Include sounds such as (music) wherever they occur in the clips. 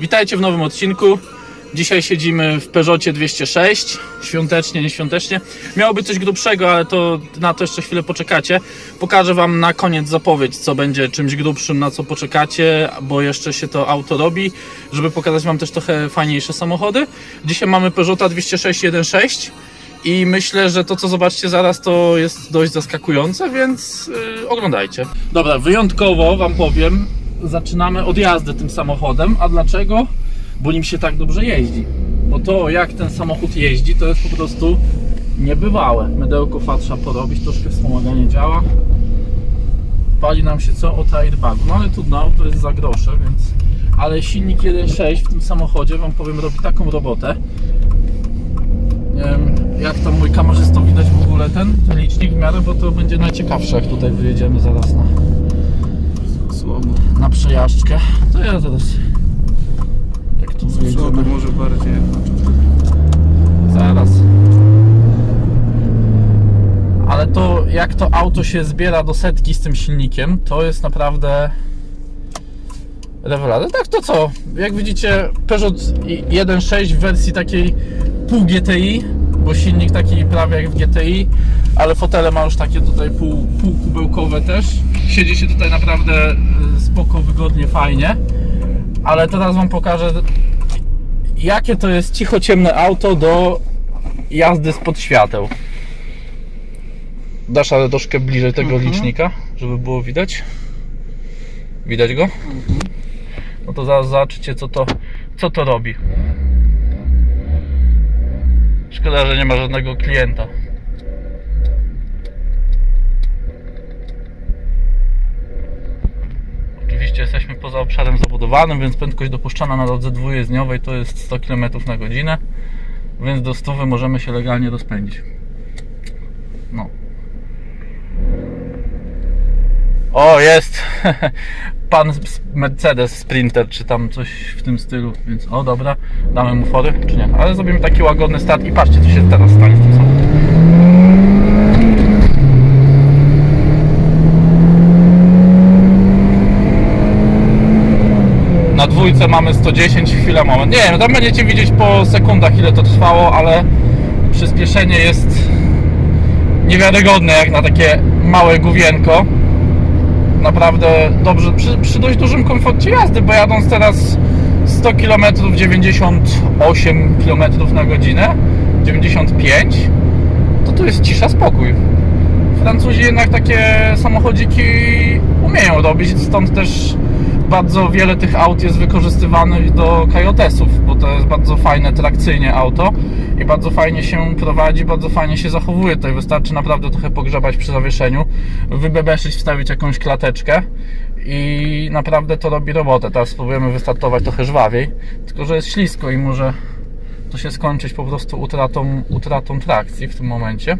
Witajcie w nowym odcinku. Dzisiaj siedzimy w Peugeotie 206. Świątecznie, nieświątecznie. Miało być coś grubszego, ale to na to jeszcze chwilę poczekacie. Pokażę Wam na koniec zapowiedź, co będzie czymś grubszym, na co poczekacie, bo jeszcze się to auto robi, żeby pokazać Wam też trochę fajniejsze samochody. Dzisiaj mamy Peugeota 206 1.6 i myślę, że to co zobaczycie zaraz to jest dość zaskakujące, więc yy, oglądajcie. Dobra, wyjątkowo Wam powiem, zaczynamy od jazdy tym samochodem. A dlaczego? Bo nim się tak dobrze jeździ. Bo to jak ten samochód jeździ to jest po prostu niebywałe. Mydełko fat trzeba porobić, troszkę wspomaganie działa. Pali nam się co? Od airbagu. No ale trudno, auto jest za grosze, więc... Ale silnik 1.6 w tym samochodzie, Wam powiem, robi taką robotę. Nie wiem, jak tam mój kamerzysto widać w ogóle ten licznik w miarę, bo to będzie najciekawsze, jak tutaj wyjedziemy zaraz na, Słabo. na przejażdżkę. To ja zaraz. Jak Słabo wyjedziemy? może bardziej. Zaraz. Ale to jak to auto się zbiera do setki z tym silnikiem, to jest naprawdę rewelacja. Tak to co? Jak widzicie Peugeot 1.6 w wersji takiej pół GTI, bo silnik taki prawie jak w GTI, ale fotele ma już takie tutaj pół, półkubełkowe też. Siedzi się tutaj naprawdę y, spoko, wygodnie, fajnie. Ale teraz wam pokażę jakie to jest cicho ciemne auto do jazdy spod świateł. Dasz ale troszkę bliżej tego Mhm. licznika, żeby było widać. Widać go? No to zaraz zobaczycie co to, co to robi. Szkoda, że nie ma żadnego klienta. Obszarem zabudowanym, więc prędkość dopuszczana na drodze dwujezdniowej to jest 100 km na godzinę, więc do 100 możemy się legalnie rozpędzić. No. O, jest! (laughs) Pan Mercedes Sprinter, czy tam coś w tym stylu, więc o dobra, damy mu fory, czy nie? Ale zrobimy taki łagodny start i patrzcie, co się teraz stanie z tym samochodem. Na dwójce mamy 110, chwila, moment. Nie wiem, tam będziecie widzieć po sekundach ile to trwało, ale przyspieszenie jest niewiarygodne jak na takie małe główienko. Naprawdę dobrze, przy, przy dość dużym komforcie jazdy, bo jadąc teraz 100 km 98 km na godzinę, 95, to tu jest cisza, spokój. Francuzi jednak takie samochodziki umieją robić, stąd też bardzo wiele tych aut jest wykorzystywanych do kajotesów, bo to jest bardzo fajne, trakcyjnie auto i bardzo fajnie się prowadzi, bardzo fajnie się zachowuje. Tutaj wystarczy naprawdę trochę pogrzebać przy zawieszeniu, wybebeszyć, wstawić jakąś klateczkę i naprawdę to robi robotę. Teraz spróbujemy wystartować trochę żwawiej, tylko że jest ślisko i może to się skończyć po prostu utratą, utratą trakcji w tym momencie.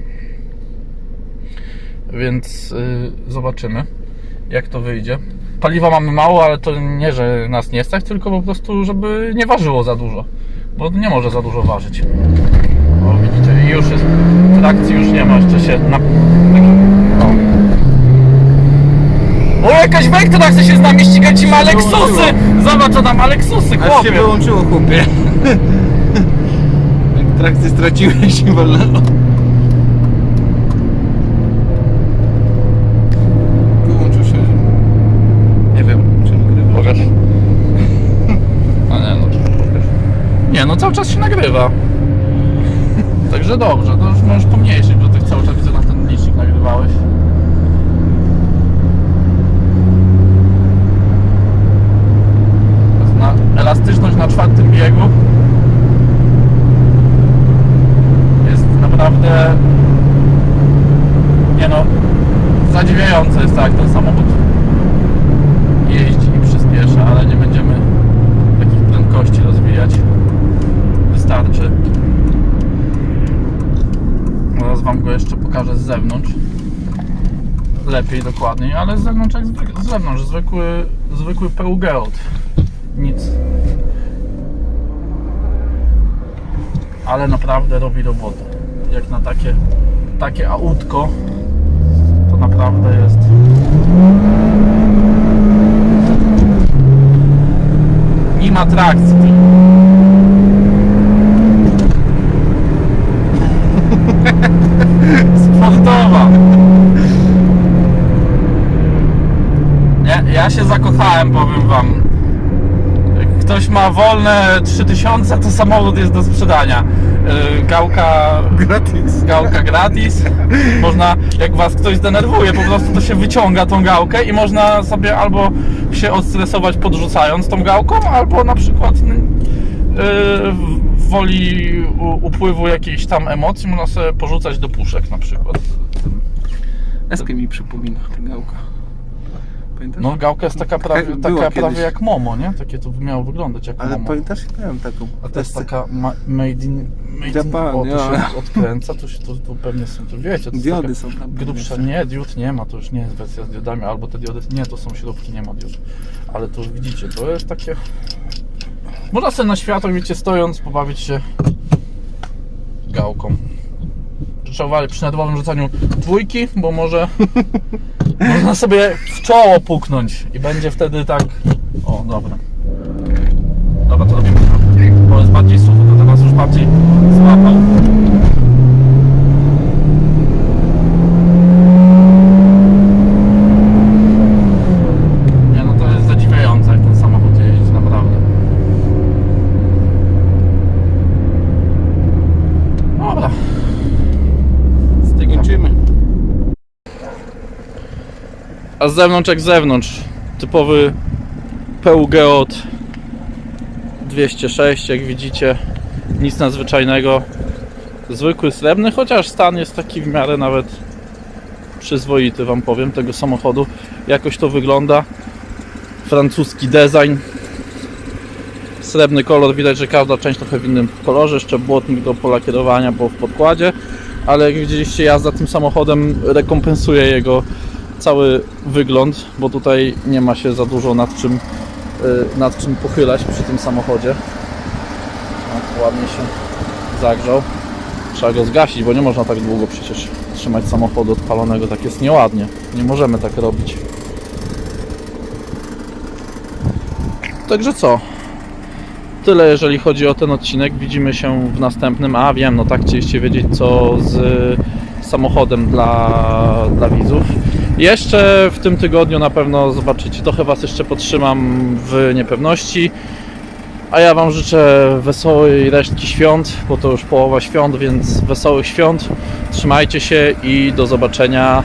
Więc yy, zobaczymy, jak to wyjdzie. Paliwa mamy mało, ale to nie, że nas nie stać, tylko po prostu, żeby nie ważyło za dużo. Bo nie może za dużo ważyć. O, widzicie, już jest. Trakcji już nie ma, jeszcze się na. O. O, jakaś Vectra chce się z nami ścigać i ma Lexusy! Zobacz, co tam Lexusy, Aż się chłopie! wyłączyło chłopie. (laughs) Jak trakcję straciłeś i wolno. Wyłączył się. Nie wiem, czy nagrywa. Pokaż. A nie, no pokaż. Nie, no cały czas się nagrywa. Także dobrze, to już możesz pomniejszyć, bo ty cały czas widzę na ten licznik nagrywałeś. To Na, elastyczność na czwartym biegu jest naprawdę nie no zadziwiające jest tak ten samochód jeździ i przyspiesza, ale nie będziemy takich prędkości rozwijać. Wystarczy. Zaraz Wam go jeszcze pokażę z zewnątrz. Lepiej, dokładniej, ale z zewnątrz jak z zewnątrz, zwykły, zwykły pełgeot. Nic. Ale naprawdę robi robotę. Jak na takie, takie autko, to naprawdę jest team atrakcji. Sportowa. Nie, ja się zakochałem, powiem wam. Jak ktoś ma wolne 3000, to samochód jest do sprzedania. Yy, Gałka Gratis. gałka gratis. Można, jak was ktoś zdenerwuje, po prostu to się wyciąga tą gałkę i można sobie albo się odstresować podrzucając tą gałką, albo na przykład yy, w woli u- upływu jakiejś tam emocji można sobie porzucać do puszek na przykład. Eskę mi przypomina ta gałka. Pamiętasz? No gałka jest taka prawie, Była taka kiedyś. prawie jak Momo, nie? Takie to miało wyglądać jak Ale Momo. pamiętasz? Miałem taką. A to jest taka ma- made in... Made Japan, in o, to ja. się odkręca, to, się, to, to pewnie są, to wiecie, to jest Diody taka są tam. grubsza. Nie, diod nie ma, to już nie jest wersja z diodami, albo te diody, nie, to są śrubki, nie ma diod. Ale to już widzicie, to jest takie... Można sobie na światło, wiecie, stojąc, pobawić się gałką. Uważać przy nadwowym rzucaniu dwójki, bo może (laughs) można sobie w czoło puknąć i będzie wtedy tak... O, dobra. Dobra, to robimy. Bo jest bardziej sucho, to teraz już bardziej złapał. Nie no, to jest zadziwiające, jak ten samochód jeździ, naprawdę. Dobra. Kończymy. A z zewnątrz jak z zewnątrz. Typowy PUG od 206, jak widzicie. Nic nadzwyczajnego. Zwykły srebrny, chociaż stan jest taki w miarę nawet przyzwoity, wam powiem, tego samochodu. Jakoś to wygląda. Francuski design. Srebrny kolor, widać, że każda część trochę w innym kolorze. Jeszcze błotnik do polakierowania, bo w podkładzie. Ale jak widzieliście, jazda tym samochodem rekompensuje jego cały wygląd, bo tutaj nie ma się za dużo nad czym, y, nad czym pochylać przy tym samochodzie. O, ładnie się zagrzał. Trzeba go zgasić, bo nie można tak długo przecież trzymać samochodu odpalonego. Tak jest nieładnie. Nie możemy tak robić. Także co? Tyle jeżeli chodzi o ten odcinek. Widzimy się w następnym. A wiem, no tak chcieliście wiedzieć co z samochodem dla, dla widzów. Jeszcze w tym tygodniu na pewno zobaczycie. Trochę Was jeszcze podtrzymam w niepewności. A ja Wam życzę wesołej resztki świąt, bo to już połowa świąt, więc wesołych świąt. Trzymajcie się i do zobaczenia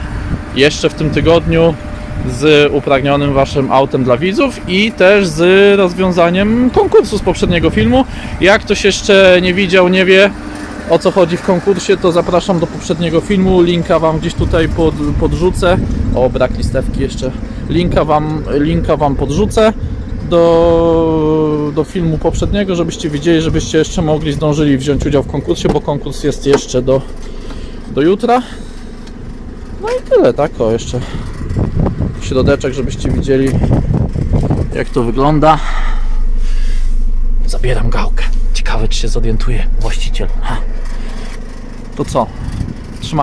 jeszcze w tym tygodniu z upragnionym Waszym autem dla widzów i też z rozwiązaniem konkursu z poprzedniego filmu. Jak ktoś jeszcze nie widział, nie wie o co chodzi w konkursie, to zapraszam do poprzedniego filmu. Linka Wam gdzieś tutaj pod, podrzucę. O, brak listewki jeszcze. Linka Wam, linka wam podrzucę do, do filmu poprzedniego, żebyście widzieli, żebyście jeszcze mogli, zdążyli wziąć udział w konkursie, bo konkurs jest jeszcze do, do jutra. No i tyle, tak? O, jeszcze środeczek, żebyście widzieli jak to wygląda. Zabieram gałkę. Ciekawe, czy się zorientuje właściciel. Ha. To co?